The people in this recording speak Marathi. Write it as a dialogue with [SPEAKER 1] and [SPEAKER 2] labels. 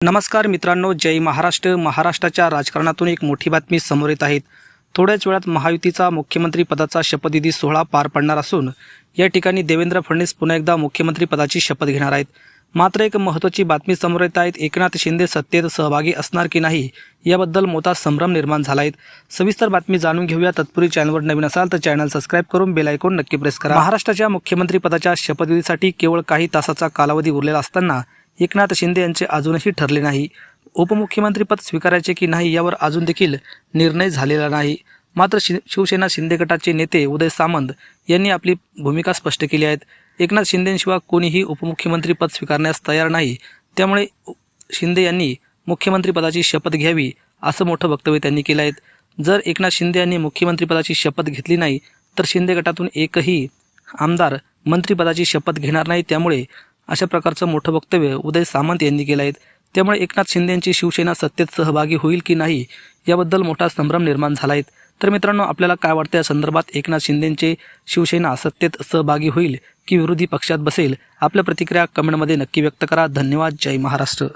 [SPEAKER 1] नमस्कार मित्रांनो जय महाराष्ट्र. महाराष्ट्राच्या राजकारणातून एक मोठी बातमी समोर येत आहेत थोड्याच वेळात महायुतीचा मुख्यमंत्री पदाचा शपथविधी सोहळा पार पडणार असून या ठिकाणी देवेंद्र फडणवीस पुन्हा एकदा मुख्यमंत्री पदाची शपथ घेणार आहेत. मात्र एक महत्त्वाची बातमी समोर येत आहेत एकनाथ शिंदे सत्तेत सहभागी असणार की नाही याबद्दल मोठा संभ्रम निर्माण झाला आहे. सविस्तर बातमी जाणून घेऊया. तत्पूर्वी चॅनलवर नवीन असाल तर चॅनल सबस्क्राईब करून बेल आयकॉन नक्की प्रेस करा. महाराष्ट्राच्या मुख्यमंत्री पदाच्या शपथविधीसाठी केवळ काही तासाचा कालावधी उरलेला असताना एकनाथ शिंदे यांचे अजूनही ठरले नाही. उपमुख्यमंत्रीपद स्वीकारायचे की नाही यावर अजून देखील निर्णय झालेला नाही. मात्र शि शिवसेना शिंदे गटाचे नेते उदय सामंत यांनी आपली भूमिका स्पष्ट केली आहेत. एकनाथ शिंदेशिवाय कोणीही उपमुख्यमंत्रीपद स्वीकारण्यास तयार नाही. त्यामुळे शिंदे यांनी मुख्यमंत्रीपदाची शपथ घ्यावी असं मोठं वक्तव्य त्यांनी केलं आहे. जर एकनाथ शिंदे यांनी मुख्यमंत्रीपदाची शपथ घेतली नाही तर शिंदे गटातून एकही आमदार मंत्रिपदाची शपथ घेणार नाही. त्यामुळे अशा प्रकारचं मोठं वक्तव्य उदय सामंत यांनी केलं आहे. त्यामुळे एकनाथ शिंदे यांची शिवसेना सत्तेत सहभागी होईल की नाही याबद्दल मोठा संभ्रम निर्माण झाला आहे. तर मित्रांनो आपल्याला काय वाटतं या संदर्भात एकनाथ शिंदेंचे शिवसेना सत्तेत सहभागी होईल की विरोधी पक्षात बसेल? आपल्या प्रतिक्रिया कमेंटमध्ये नक्की व्यक्त करा. धन्यवाद. जय महाराष्ट्र.